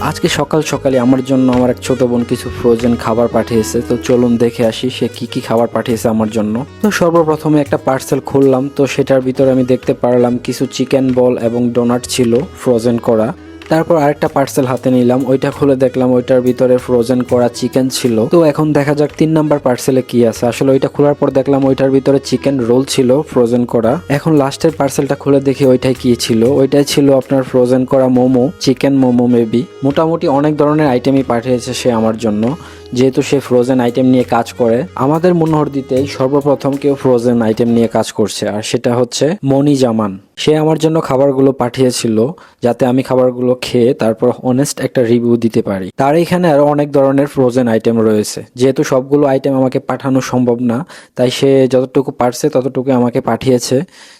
আজকে সকাল সকালে আমার জন্য আমার এক ছোট বোন কিছু ফ্রোজেন খাবার পাঠিয়েছে, তো চলুন দেখে আসি সে কি কি খাবার পাঠিয়েছে আমার জন্য। তো সর্বপ্রথমে একটা পার্সেল খুললাম, তো সেটার ভিতরে আমি দেখতে পারলাম কিছু চিকেন বল এবং ডোনাট ছিল ফ্রোজেন করা। তারপর আরেকটা পার্সেল হাতে নিলাম। ওইটা খুলে দেখলাম ওইটার ভিতরে ফ্রোজেন করা চিকেন ছিল। তো এখন দেখা যাক তিন নাম্বার পার্সেলে কি আছে। আসলে ওইটা খোলার পর দেখলাম ওইটার ভিতরে চিকেন রোল ছিল ফ্রোজেন করা। এখন লাস্টের পার্সেলটা খুলে দেখি ওইটাই কি ছিল। ওইটাই ছিল আপনার ফ্রোজেন করা মোমো চিকেন মোমো মেবি মোটামুটি অনেক ধরনের আইটেমই পাঠিয়েছে সে আমার জন্য। যেহেতু সে ফ্রোজেন আইটেম নিয়ে কাজ করে, আমাদের মনোহর মনোহরদিতেই সর্বপ্রথম কেউ ফ্রোজেন আইটেম নিয়ে কাজ করছে, আর সেটা হচ্ছে মনি জামান। সে আমার জন্য খাবারগুলো পাঠিয়েছিল যাতে আমি খাবারগুলো খেয়ে তারপর অনেস্ট একটা রিভিউ দিতে পারি। তার এখানে আরও অনেক ধরনের ফ্রোজেন আইটেম রয়েছে। যেহেতু সবগুলো আইটেম আমাকে পাঠানো সম্ভব না, তাই সে যতটুকু পারছে ততটুকু আমাকে পাঠিয়েছে।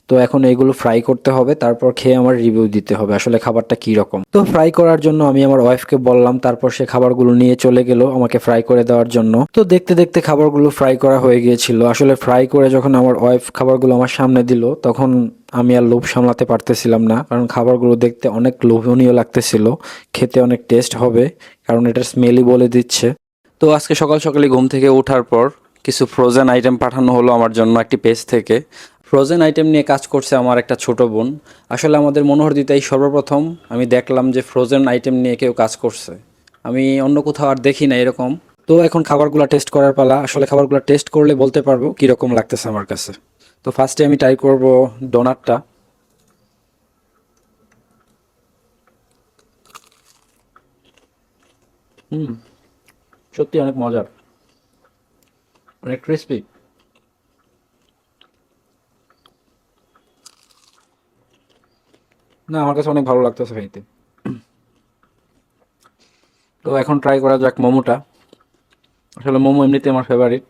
তো এখন এগুলো ফ্রাই করতে হবে, তারপর খেয়ে আমার রিভিউ দিতে হবে, আসলে খাবারটা কি রকম তো ফ্রাই করার জন্য আমি আমার ওয়াইফকে বললাম, তারপর সে খাবারগুলো নিয়ে চলে গেল, আমাকে ফ্রাই করে দেওয়ার জন্য। তো দেখতে দেখতে খাবারগুলো ফ্রাই করা হয়ে গিয়েছিল। আসলে ফ্রাই করে যখন আমার ওয়াইফ খাবারগুলো আমার সামনে দিল, তখন আমি আর লোভ সামলাতে পারতেছিলাম না। কারণ খাবারগুলো দেখতে অনেক লোভনীয় লাগতেছিল। খেতে অনেক টেস্ট হবে, কারণ এটা স্মেলই বলে দিচ্ছে। তো আজকে সকাল সকালে ঘুম থেকে ওঠার পর কিছু ফ্রোজেন আইটেম পাঠানো হলো আমার জন্য একটি পেজ থেকে। ফ্রোজেন আইটেম নিয়ে কাজ করছে আমার একটা ছোট বোন। আসলে আমাদের মনোহর দিতেই সর্বপ্রথম আমি দেখলাম যে ফ্রোজেন আইটেম নিয়ে কেউ কাজ করছে। আমি অন্য কোথাও আর দেখি না এরকম। তো এখন খাবারগুলো টেস্ট করার পালা। আসলে খাবারগুলো টেস্ট করলে বলতে পারব কীরকম লাগতেছে আমার কাছে। তো ফার্স্টে আমি ট্রাই করব ডোনাটটা হুম, সত্যি অনেক মজার। অনেক ক্রিস্পি না, আমার কাছে অনেক ভালো লাগতেছে খাইতে। তো এখন ট্রাই করা যাক মোমোটা। আসলে মোমো এমনিতে আমার ফেভারিট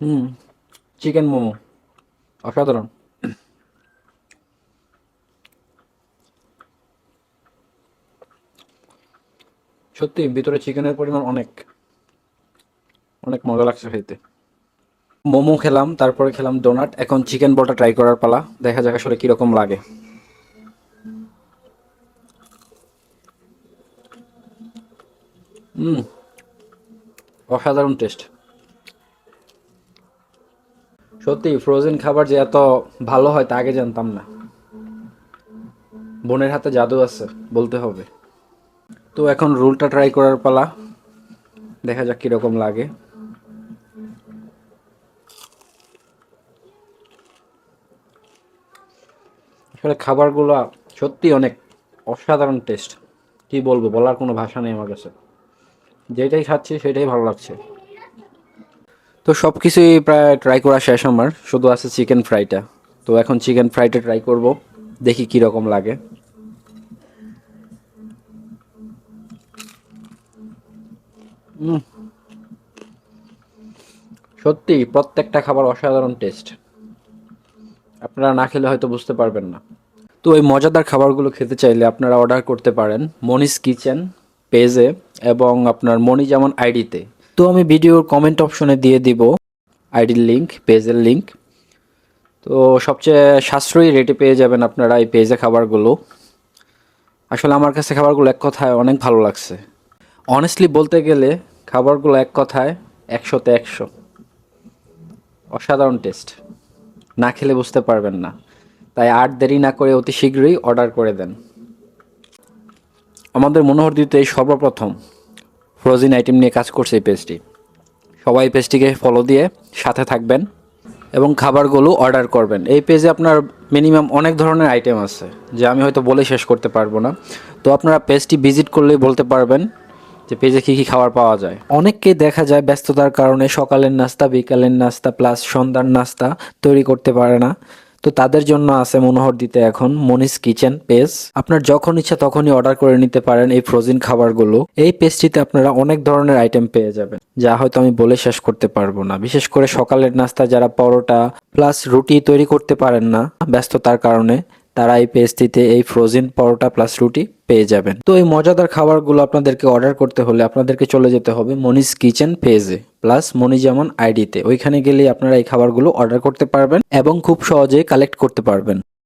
হুম চিকেন মোমো, অসাধারণ। সত্যি, ভিতরে চিকেনের পরিমাণ অনেক অনেক মজা লাগছে খেতে। মোমো খেলাম, তারপরে খেলাম ডোনাট এখন চিকেন বলটা ট্রাই করার পালা, দেখা যাক আসলে কীরকম লাগে। হুম। অসাধারণ টেস্ট সত্যি ফ্রোজেন খাবার যে এত ভালো হয় তা আগে জানতাম না। বোনের হাতে জাদু আছে, বলতে হবে। তো এখন রোলটা ট্রাই করার পালা। দেখা যাক কীরকম লাগে। আসলে খাবারগুলো সত্যি অনেক অসাধারণ টেস্ট কি বলব, বলার কোনো ভাষা নেই আমার কাছে। যেটাই খাচ্ছি সেটাই ভালো লাগছে। তো সব কিছুই প্রায় ট্রাই করা শেষ আমার, শুধু আছে চিকেন ফ্রাইটা তো এখন চিকেন ফ্রাইটা ট্রাই করব, দেখি কি রকম লাগে। সত্যি, প্রত্যেকটা খাবার অসাধারণ টেস্ট আপনারা না খেলে হয়তো বুঝতে পারবেন না। তো এই মজাদার খাবারগুলো খেতে চাইলে আপনারা অর্ডার করতে পারেন মনিস কিচেন। পেজে এবং আপনার মনি যেমন আইডিতে। তো আমি ভিডিওর কমেন্ট অপশনে দিয়ে দিব আইডির লিঙ্ক পেজের লিঙ্ক তো সবচেয়ে সাশ্রয়ী রেটে পেয়ে যাবেন আপনারা এই পেজে খাবারগুলো। আসলে আমার কাছে খাবারগুলো এক কথায় অনেক ভালো লাগছে। অনেস্টলি বলতে গেলে খাবারগুলো এক কথায় একশোতে একশো। অসাধারণ টেস্ট না খেলে বুঝতে পারবেন না। তাই আর দেরি না করে অতি শীঘ্রই অর্ডার করে দেন। আমাদের মনোহর দিতে সর্বপ্রথম ফ্রোজেন আইটেম নিয়ে কাজ করছে এই পেজটি। সবাই পেজটিকে ফলো দিয়ে সাথে থাকবেন এবং খাবারগুলো অর্ডার করবেন। এই পেজে আপনার মিনিমাম অনেক ধরনের আইটেম আছে, যে আমি হয়তো বলে শেষ করতে পারব না। তো আপনারা পেজটি ভিজিট করলেই বলতে পারবেন যে পেজে কী কী খাবার পাওয়া যায়। অনেককেই দেখা যায় ব্যস্ততার কারণে সকালের নাস্তা, বিকালের নাস্তা প্লাস সন্ধ্যার নাস্তা তৈরি করতে পারে না। তো তাদের জন্য আছে মনোহর দিতে এখন মনিস কিচেন পেজ। আপনার যখন ইচ্ছা তখনই অর্ডার করে নিতে পারেন এই ফ্রোজেন খাবারগুলো। এই পেজটিতে আপনারা অনেক ধরনের আইটেম পেয়ে যাবেন, যা হয়তো আমি বলে শেষ করতে পারব না। বিশেষ করে সকালের নাস্তা, যারা পরোটা প্লাস রুটি তৈরি করতে পারেন না ব্যস্ততার কারণে তারা এই পেজটিতে এই ফ্রোজেন পরোটা প্লাস রুটি পেয়ে যাবেন। তো এই মজাদার খাবারগুলো আপনাদেরকে অর্ডার করতে হলে আপনাদেরকে চলে যেতে হবে মনিস কিচেন পেজে প্লাস মনি যেমন আইডিতে ওইখানে গেলেই আপনারা এই খাবারগুলো অর্ডার করতে পারবেন এবং খুব সহজে কালেক্ট করতে পারবেন।